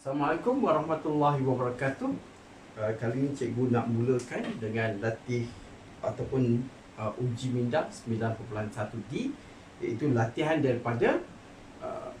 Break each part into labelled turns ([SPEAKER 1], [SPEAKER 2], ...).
[SPEAKER 1] Assalamualaikum warahmatullahi wabarakatuh. Uh, kali ini cikgu nak mulakan dengan latih ataupun uh, uji minda 9.1D iaitu latihan daripada uh,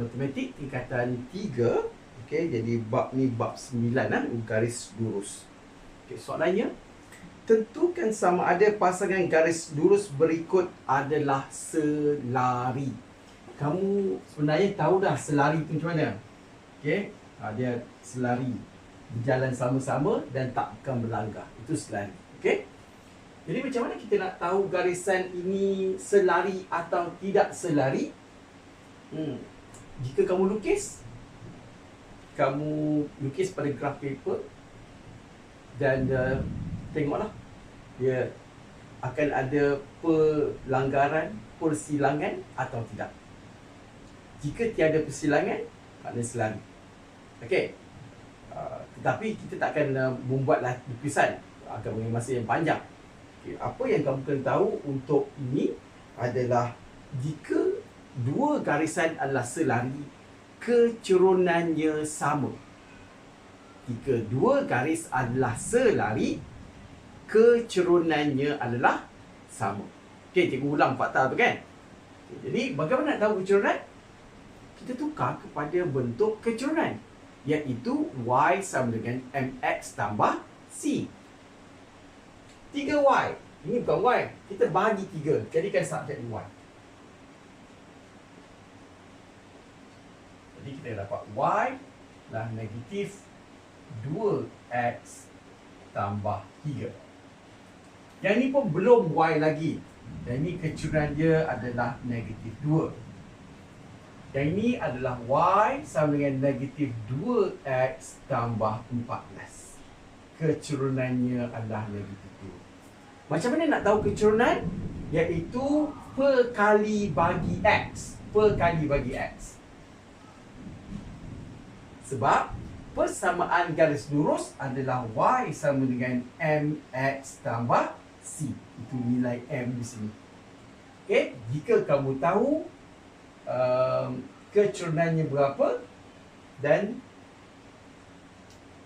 [SPEAKER 1] matematik tingkatan 3 Okey, jadi bab ni bab 9 lah, garis lurus. Okey, soalannya tentukan sama ada pasangan garis lurus berikut adalah selari. Kamu sebenarnya tahu dah selari tu macam mana? Okey, ha, dia selari berjalan sama-sama dan tak akan berlanggar. Itu selari. Okey. Jadi macam mana kita nak tahu garisan ini selari atau tidak selari? Hmm. Jika kamu lukis, kamu lukis pada graf paper dan uh, tengoklah dia akan ada pelanggaran persilangan atau tidak. Jika tiada persilangan, maknanya selari. Okey. Uh, tetapi kita tak akan uh, membuatlah lukisan akan mengambil masa yang panjang. Okay. Apa yang kamu kena tahu untuk ini adalah jika dua garisan adalah selari, kecerunannya sama. Jika dua garis adalah selari, kecerunannya adalah sama. Okey, cikgu ulang fakta tu kan? Okay, jadi, bagaimana nak tahu kecurunan? Kita tukar kepada bentuk kecurunan iaitu Y sama dengan MX tambah C. 3Y. Ini bukan Y. Kita bagi 3. Jadikan subjek Y. Jadi kita dapat Y lah negatif 2X tambah 3. Yang ni pun belum Y lagi. Dan ini kecurunan dia adalah negatif 2. Yang ini adalah Y sama dengan negatif 2X tambah 14. Kecurunannya adalah negatif 2. Macam mana nak tahu kecurunan? Iaitu perkali bagi X. Perkali bagi X. Sebab persamaan garis lurus adalah Y sama dengan MX tambah C. Itu nilai M di sini. Okay, jika kamu tahu um, kecurunannya berapa dan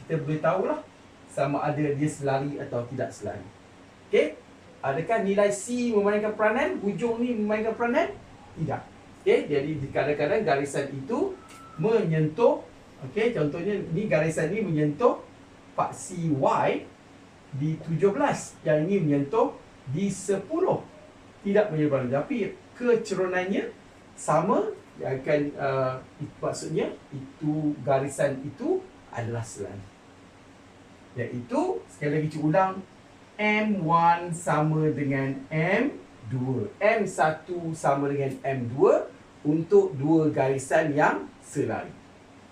[SPEAKER 1] kita boleh tahulah sama ada dia selari atau tidak selari. Okey? Adakah nilai C memainkan peranan? Hujung ni memainkan peranan? Tidak. Okey, jadi kadang-kadang garisan itu menyentuh okey, contohnya ni garisan ni menyentuh paksi Y di 17. Yang ini menyentuh di 10. Tidak peranan. Tapi kecerunannya sama dia akan uh, maksudnya itu garisan itu adalah selari iaitu sekali lagi cuba ulang M1 sama dengan M2 M1 sama dengan M2 untuk dua garisan yang selari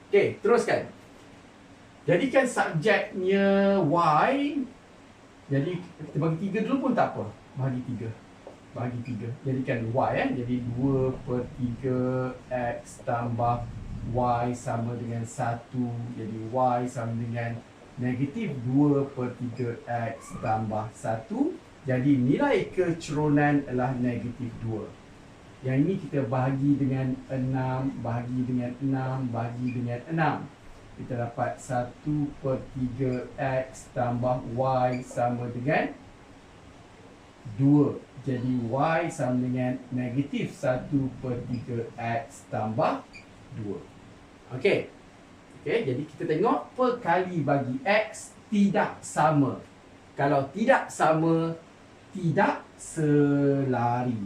[SPEAKER 1] Okey, teruskan. Jadikan subjeknya Y. Jadi kita bagi tiga dulu pun tak apa. Bagi tiga bagi 3 jadikan y eh. Jadi 2 per 3 x tambah y sama dengan 1 jadi y sama dengan negatif 2 per 3 x tambah 1 jadi nilai kecerunan adalah negatif 2 yang ini kita bahagi dengan 6 bahagi dengan 6 bahagi dengan 6 kita dapat 1 per 3 x tambah y sama dengan 2 jadi Y sama dengan negatif 1 per 3 X tambah 2 Okey. Okey, jadi kita tengok perkali bagi X tidak sama. Kalau tidak sama Tidak selari.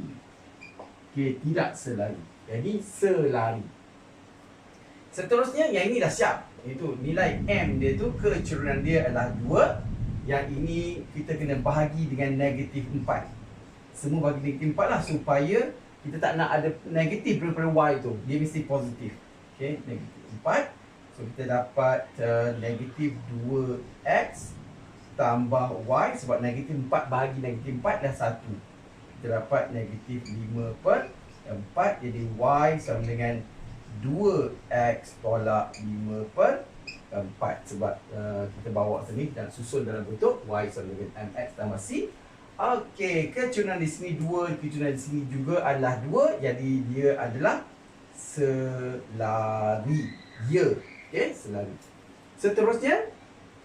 [SPEAKER 1] Okey, tidak selari. Jadi selari. Seterusnya yang ini dah siap. Itu nilai M dia tu Kecerunan dia adalah 2 Yang ini kita kena bahagi dengan negatif 4 semua bagi negatif 4 lah supaya kita tak nak ada negatif daripada y tu. Dia mesti positif. Okay negatif 4 so kita dapat uh, negatif 2x tambah y sebab negatif 4 bagi negatif 4 dah 1 kita dapat negatif 5 per 4 jadi y sama dengan 2x tolak 5 per 4 sebab uh, kita bawa sini dan susun dalam bentuk y sama dengan mx tambah c Okey, kecurangan di sini dua, kecurangan di sini juga adalah dua. Jadi dia adalah selari. Ya. Okey, selalu. Seterusnya,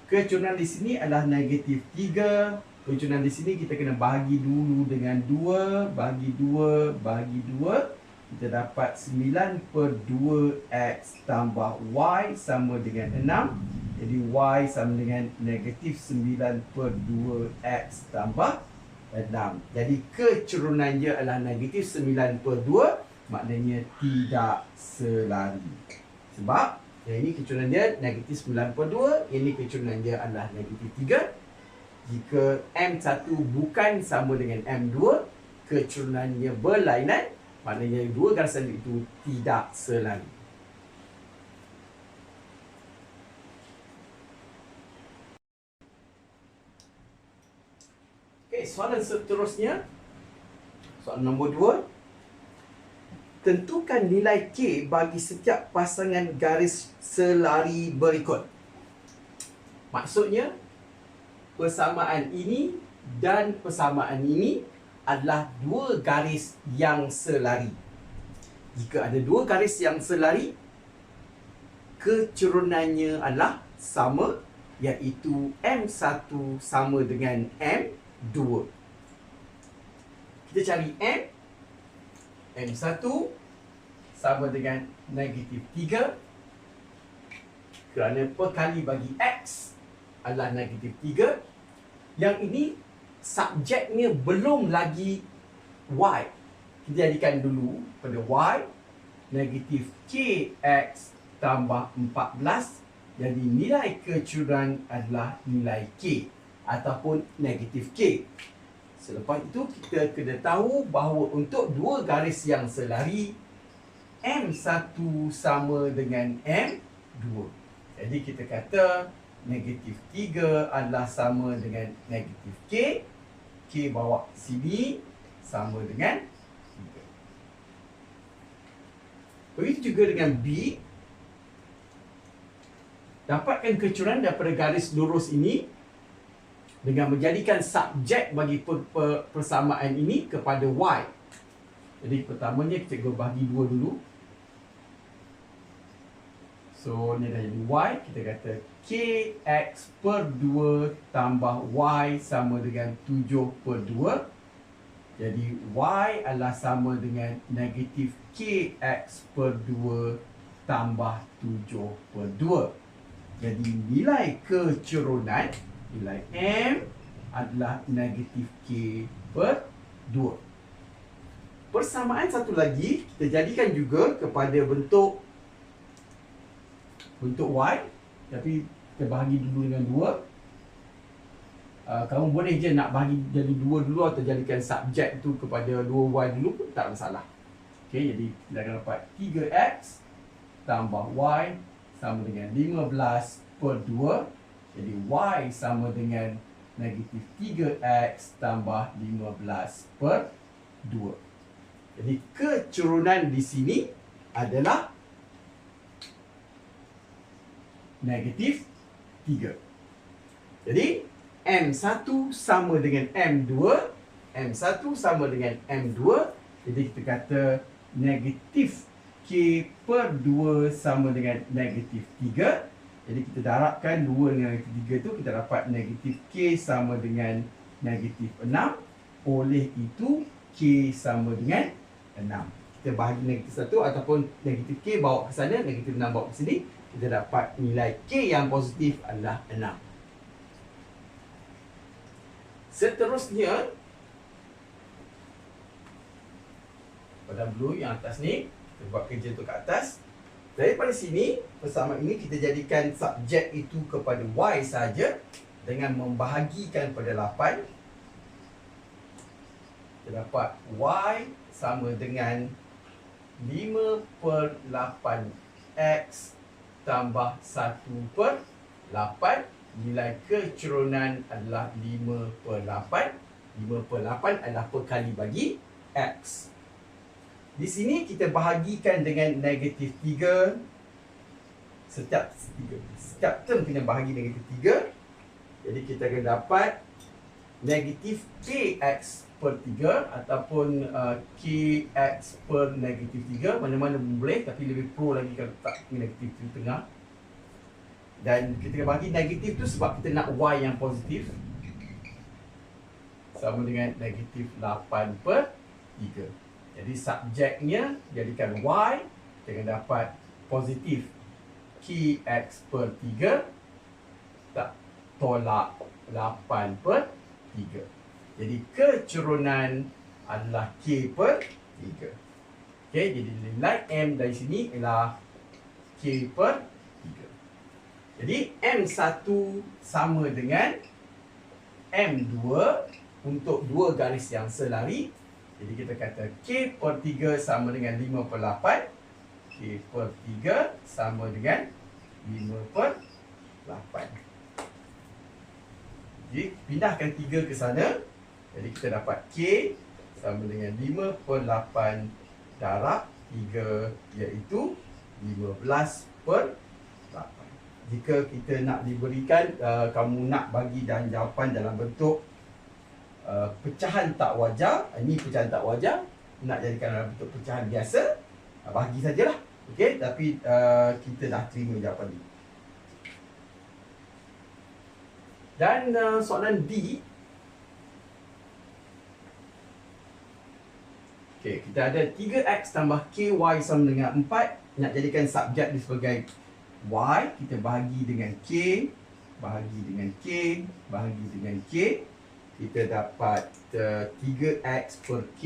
[SPEAKER 1] kecurangan di sini adalah negatif 3. Kecurangan di sini kita kena bahagi dulu dengan 2. Bahagi 2, bahagi 2. Kita dapat 9 per 2x tambah y sama dengan 6. Jadi y sama dengan negatif 9 per 2x tambah 6. Jadi kecurunannya adalah negatif 9 per 2. Maknanya tidak selari. Sebab yang ini kecurunan dia negatif 9 per 2. Yang ini kecurunan dia adalah negatif 3. Jika M1 bukan sama dengan M2, kecurunannya berlainan, maknanya dua garisan itu tidak selari. Okay, soalan seterusnya. Soalan nombor dua tentukan nilai K bagi setiap pasangan garis selari berikut. Maksudnya, persamaan ini dan persamaan ini adalah dua garis yang selari. Jika ada dua garis yang selari, kecurunannya adalah sama iaitu M1 sama dengan M2. Kita cari M M1 sama dengan negatif 3 kerana perkali bagi X adalah negatif 3 yang ini subjeknya belum lagi Y kita jadikan dulu pada Y negatif KX tambah 14 jadi nilai kecurangan adalah nilai K ataupun negatif K Selepas itu kita kena tahu bahawa untuk dua garis yang selari M1 sama dengan M2. Jadi kita kata negatif 3 adalah sama dengan negatif K. K bawa sini sama dengan 3. Begitu juga dengan B. Dapatkan kecurangan daripada garis lurus ini dengan menjadikan subjek bagi per, per, persamaan ini kepada y. Jadi pertamanya kita bagi dua dulu. So ni dah jadi y, kita kata kx per 2 tambah y sama dengan 7 per 2. Jadi y adalah sama dengan negatif kx per 2 tambah 7 per 2. Jadi nilai kecerunan nilai M adalah negatif K per 2. Persamaan satu lagi, kita jadikan juga kepada bentuk bentuk Y. Tapi kita bahagi dulu dengan 2. Uh, kamu boleh je nak bahagi jadi 2 dulu atau jadikan subjek tu kepada 2Y dulu pun tak masalah. Okay, jadi kita akan dapat 3X tambah Y sama dengan 15 per 2. Jadi Y sama dengan negatif 3X tambah 15 per 2. Jadi kecurunan di sini adalah negatif 3. Jadi M1 sama dengan M2. M1 sama dengan M2. Jadi kita kata negatif K per 2 sama dengan negatif 3. Jadi kita darabkan 2 dengan negatif 3 tu kita dapat negatif K sama dengan negatif 6 Oleh itu K sama dengan 6 Kita bahagi negatif 1 ataupun negatif K bawa ke sana Negatif 6 bawa ke sini Kita dapat nilai K yang positif adalah 6 Seterusnya Pada blue yang atas ni Kita buat kerja tu ke atas Daripada sini, bersama ini kita jadikan subjek itu kepada Y saja dengan membahagikan pada 8. Kita dapat Y sama dengan 5 per 8 X tambah 1 per 8. Nilai kecerunan adalah 5 per 8. 5 per 8 adalah perkali bagi X. Di sini kita bahagikan dengan negatif 3 Setiap 3 Setiap term kena bahagi negatif 3 Jadi kita akan dapat Negatif KX per 3 Ataupun uh, KX per negatif 3 Mana-mana boleh Tapi lebih pro lagi kalau tak negatif 3 tengah. Dan kita bagi negatif tu sebab kita nak Y yang positif. Sama dengan negatif 8 per 3 Jadi subjeknya jadikan Y Kita dapat positif QX per 3 Tak tolak 8 per 3 Jadi kecerunan adalah K per 3 Okay, jadi nilai M dari sini ialah K per 3 Jadi M1 sama dengan M2 untuk dua garis yang selari. Jadi kita kata K per 3 sama dengan 5 per 8 K per 3 sama dengan 5 per 8 Jadi pindahkan 3 ke sana Jadi kita dapat K sama dengan 5 per 8 darab 3 iaitu 15 per 8 jika kita nak diberikan uh, kamu nak bagi dan jawapan dalam bentuk uh, pecahan tak wajar ini pecahan tak wajar nak jadikan dalam bentuk pecahan biasa uh, bagi sajalah. Okey tapi uh, kita dah terima jawapan ini. Dan uh, soalan D Okey, kita ada 3x tambah ky sama dengan 4 nak jadikan subjek ni sebagai y, kita bahagi dengan k, bahagi dengan k, bahagi dengan k. Kita dapat uh, 3x per k,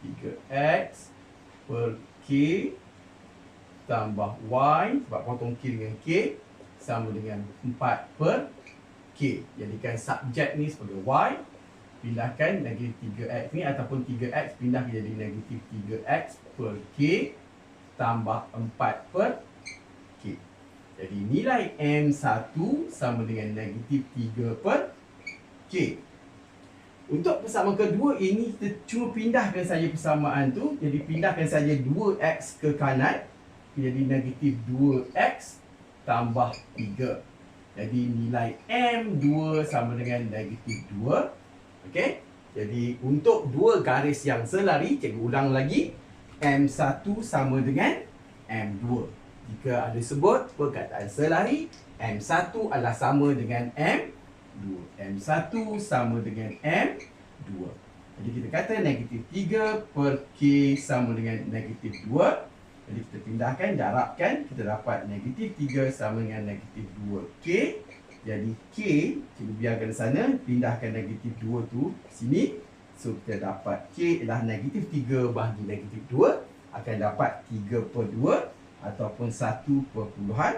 [SPEAKER 1] 3x per k tambah y sebab potong k dengan k sama dengan 4 per k. Jadikan subjek ni sebagai y pindahkan negatif 3x ni ataupun 3x pindah jadi negatif 3x per k tambah 4 per k. Jadi nilai M1 sama dengan negatif 3 per k. Untuk persamaan kedua ini kita cuma pindahkan saja persamaan tu. Jadi pindahkan saja 2x ke kanan. Jadi negatif 2x tambah 3. Jadi nilai M2 sama dengan negatif 2. Okey. Jadi untuk dua garis yang selari, cikgu ulang lagi. M1 sama dengan M2. Jika ada sebut perkataan selari, M1 adalah sama dengan M2. M1 sama dengan M2. Jadi kita kata negatif 3 per K sama dengan negatif 2. Jadi kita pindahkan, darabkan. Kita dapat negatif 3 sama dengan negatif 2K. Jadi K Cikgu biarkan di sana Pindahkan negatif 2 tu Sini. So kita dapat K adalah negatif 3 bahagi negatif 2 Akan dapat 3 per 2 Ataupun 1 per puluhan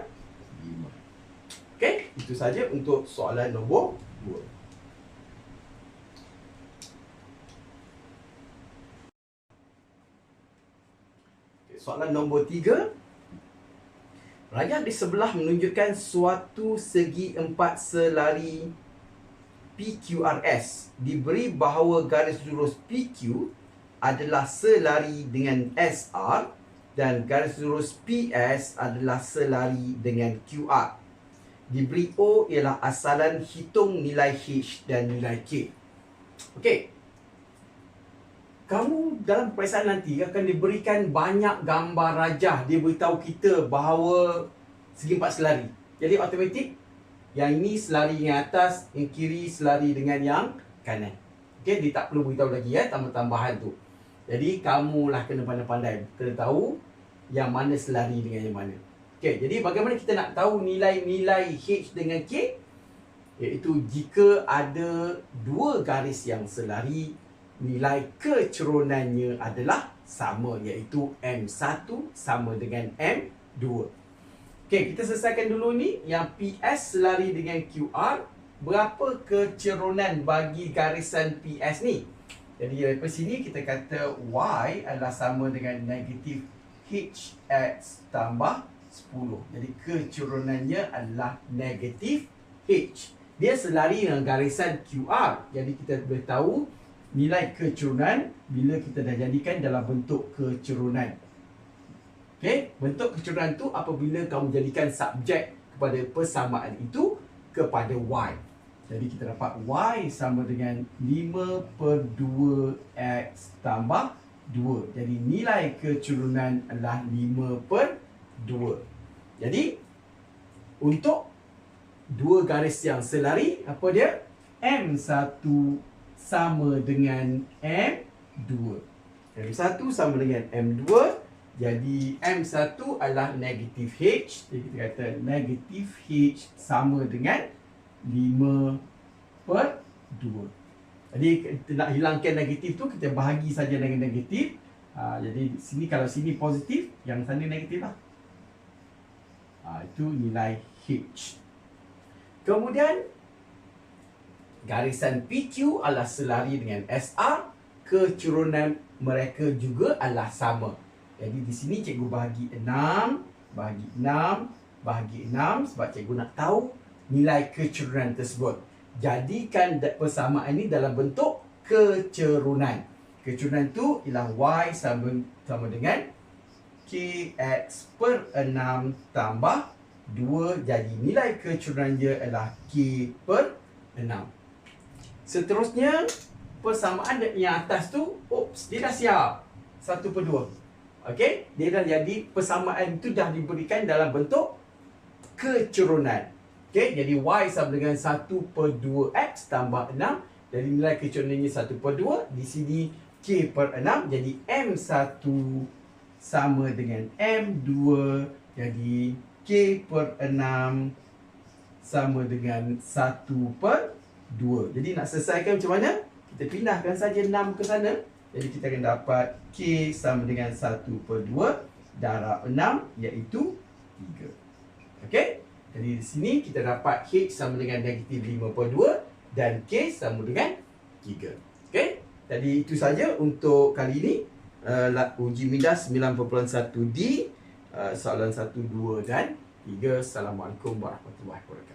[SPEAKER 1] 5 Okay Itu saja untuk soalan nombor 2 Soalan nombor 3 Rayah di sebelah menunjukkan suatu segi empat selari PQRS diberi bahawa garis lurus PQ adalah selari dengan SR dan garis lurus PS adalah selari dengan QR. Diberi O ialah asalan hitung nilai H dan nilai K. Okey. Kamu dalam peperiksaan nanti akan diberikan banyak gambar rajah. Dia beritahu kita bahawa segi empat selari. Jadi automatik yang ini selari yang atas, yang kiri selari dengan yang kanan. Okey, dia tak perlu beritahu lagi ya tambah-tambahan tu. Jadi kamulah kena pandai-pandai. Kena tahu yang mana selari dengan yang mana. Okey, jadi bagaimana kita nak tahu nilai-nilai H dengan K? Iaitu jika ada dua garis yang selari nilai kecerunannya adalah sama iaitu M1 sama dengan M2. Okey, kita selesaikan dulu ni yang PS selari dengan QR. Berapa kecerunan bagi garisan PS ni? Jadi dari sini kita kata Y adalah sama dengan negatif HX tambah 10. Jadi kecerunannya adalah negatif H. Dia selari dengan garisan QR. Jadi kita boleh tahu nilai kecerunan bila kita dah jadikan dalam bentuk kecerunan. Okey, bentuk kecerunan tu apabila kamu jadikan subjek kepada persamaan itu kepada y. Jadi kita dapat y sama dengan 5 per 2x tambah 2. Jadi nilai kecerunan adalah 5 per 2. Jadi untuk dua garis yang selari apa dia M1 sama dengan M2 M1 sama dengan M2 jadi M1 adalah negatif H. Jadi kita kata negatif H sama dengan 5 per 2 jadi nak hilangkan negatif tu kita bahagi saja dengan negatif. Ha, jadi sini kalau sini positif yang sana negatif lah. Ha, itu nilai H. Kemudian garisan PQ adalah selari dengan SR, kecurunan mereka juga adalah sama. Jadi di sini cikgu bahagi 6, bahagi 6, bahagi 6 sebab cikgu nak tahu nilai kecurunan tersebut. Jadikan persamaan ini dalam bentuk kecerunan. Kecerunan tu ialah Y sama, sama dengan KX per 6 tambah 2 jadi nilai kecurangan dia adalah K per 6 Seterusnya Persamaan yang atas tu Oops, dia dah siap 1 per 2 Okey, dia dah jadi persamaan tu dah diberikan dalam bentuk kecurunan. Okey, jadi Y sama dengan 1 per 2X tambah 6. Jadi nilai kecurunannya 1 per 2. Di sini K per 6. Jadi M1 sama dengan M2. Jadi K per 6 sama dengan 1 per 2. Jadi nak selesaikan macam mana? Kita pindahkan saja 6 ke sana. Jadi kita akan dapat K sama dengan 1 per 2 darab 6 iaitu 3. Okey? Jadi di sini kita dapat H sama dengan negatif 5 per 2 dan K sama dengan 3. Okey? Jadi itu saja untuk kali ini. Uh, uji minda 9.1D uh, soalan 1, 2 dan 3. Assalamualaikum warahmatullahi wabarakatuh.